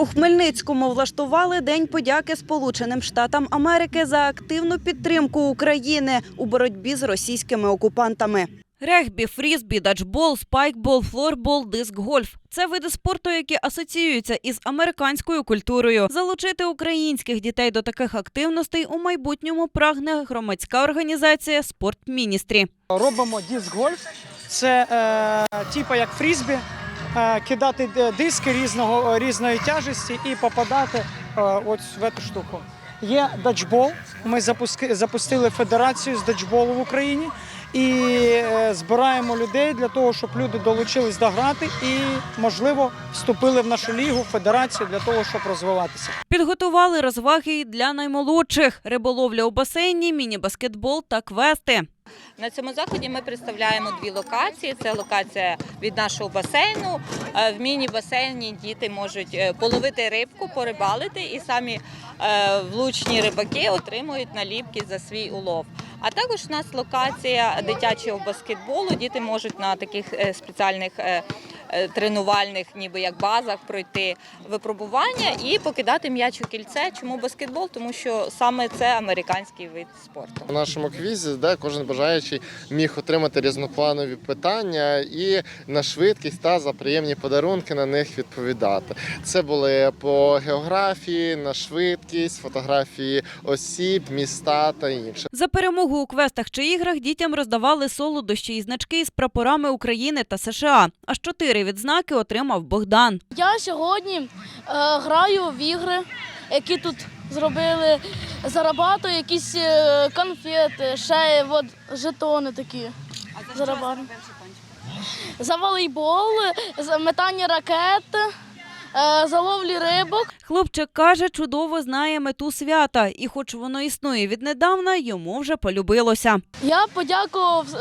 У Хмельницькому влаштували День подяки Сполученим Штатам Америки за активну підтримку України у боротьбі з російськими окупантами. Регбі, фрізбі, даджбол, спайкбол, флорбол, диск-гольф – це види спорту, які асоціюються із американською культурою. Залучити українських дітей до таких активностей у майбутньому прагне громадська організація Спорт Міністрі. Робимо диск-гольф. Це е, типу як фрізбі, кидати диски різного, різної тяжесті і попадати е, ось в цю штуку. Є даджбол. Ми запустили федерацію з даджболу в Україні і е, збираємо людей для того, щоб люди долучились до грати і, можливо, вступили в нашу лігу, федерацію для того, щоб розвиватися. Підготували розваги для наймолодших – риболовля у басейні, міні-баскетбол та квести. На цьому заході ми представляємо дві локації. Це локація від нашого басейну. Е, В міні-басейні діти можуть е, половити рибку, порибалити, і самі е, влучні рибаки отримують наліпки за свій улов. А також у нас локація дитячого баскетболу. Діти можуть на таких е, спеціальних е, е, тренувальних, ніби як базах, пройти випробування і покидати м'яч у кільце. Чому баскетбол? Тому що саме це американський вид спорту. У нашому квізі, де кожен бажаючий міг отримати різнопланові питання і на швидкість та за приємні подарунки на них відповідати. Це були по географії, на швидкість, фотографії осіб, міста та інше. За перемогу у квестах чи іграх дітям роздавали солодощі і значки з прапорами України та США. Аж чотири відзнаки отримав Богдан. Я сьогодні е, граю в ігри, які тут зробили. Зарабатую якісь е, конфети, ще от, жетони такі. Зарабатую. За волейбол, за метання ракет, е, за ловлі рибок. Хлопчик каже, чудово знає мету свята, і хоч воно існує віднедавна, йому вже полюбилося. Я подякував е,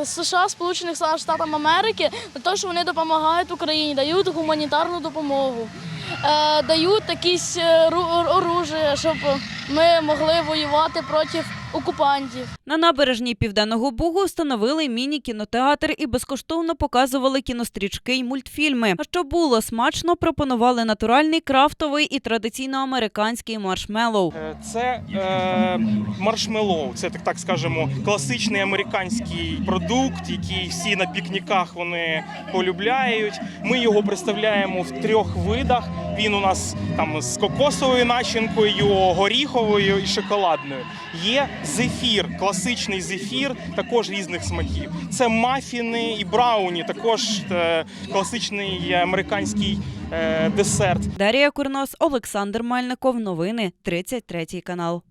е, США, Сполучених Штатів Америки за те, що вони допомагають Україні, дають гуманітарну допомогу, е, дають якісь оружие, щоб ми могли воювати проти окупантів. На набережній Південного Бугу встановили міні-кінотеатр і безкоштовно показували кінострічки й мультфільми. А що було смачно, пропонували натуральний крафтовий і традиційно американський маршмеллоу. Е, Це е, маршмеллоу, це так, так скажемо, класичний американський продукт, який всі на пікніках вони полюбляють. Ми його представляємо в трьох видах. Він у нас там з кокосовою начинкою, горіховою і шоколадною. Є зефір, класичний зефір, також різних смаків. Це мафіни і брауні, також е, класичний американський е, десерт. Дарія Курнос, Олександр Мальников. Новини 33 канал.